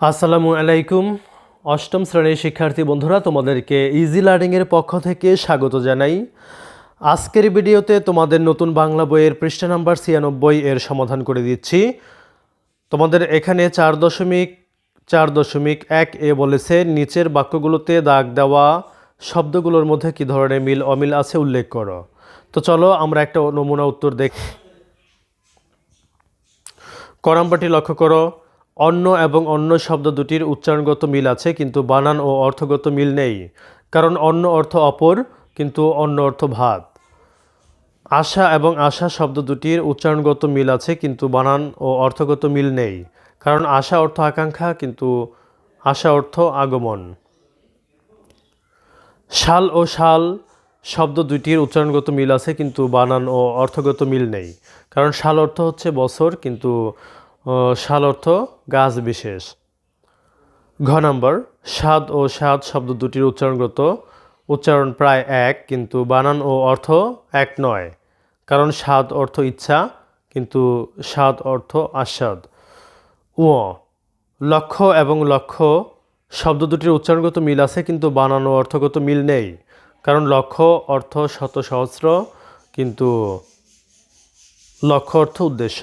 আসসালামু আলাইকুম। অষ্টম শ্রেণির শিক্ষার্থী বন্ধুরা, তোমাদেরকে ইজি লার্নিংয়ের পক্ষ থেকে স্বাগত জানাই। আজকের ভিডিওতে তোমাদের নতুন বাংলা বইয়ের পৃষ্ঠা নাম্বার ছিয়ানব্বই এর সমাধান করে দিচ্ছি। তোমাদের এখানে চার দশমিক চার দশমিক এক এ বলেছে, নিচের বাক্যগুলোতে দাগ দেওয়া শব্দগুলোর মধ্যে কী ধরনের মিল অমিল আছে উল্লেখ করো। তো চলো, আমরা একটা নমুনা উত্তর দেখি। করাম্বাটি লক্ষ্য করো। অন্য এবং অন্য শব্দ দুটির উচ্চারণগত মিল আছে, কিন্তু বানান ও অর্থগত মিল নেই। কারণ অন্য অর্থ অপর, কিন্তু অন্য অর্থ ভাত। আশা এবং আশা শব্দ দুটির উচ্চারণগত মিল আছে, কিন্তু বানান ও অর্থগত মিল নেই। কারণ আশা অর্থ আকাঙ্ক্ষা, কিন্তু আশা অর্থ আগমন। শাল ও শাল শব্দ দুটির উচ্চারণগত মিল আছে, কিন্তু বানান ও অর্থগত মিল নেই। কারণ শাল অর্থ হচ্ছে বছর, কিন্তু অর্থ গাছ বিশেষ। ঘ নম্বর, স্বাদ ও স্বাদ শব্দ দুটির উচ্চারণগত উচ্চারণ প্রায় এক, কিন্তু বানান ও অর্থ এক নয়। কারণ স্বাদ অর্থ ইচ্ছা, কিন্তু স্বাদ অর্থ আস্বাদ। উ, লক্ষ্য এবং লক্ষ্য শব্দ দুটির উচ্চারণগত মিল আছে, কিন্তু বানানো অর্থগত মিল নেই। কারণ লক্ষ্য অর্থ শত সহস্র, কিন্তু লক্ষ্য অর্থ উদ্দেশ্য।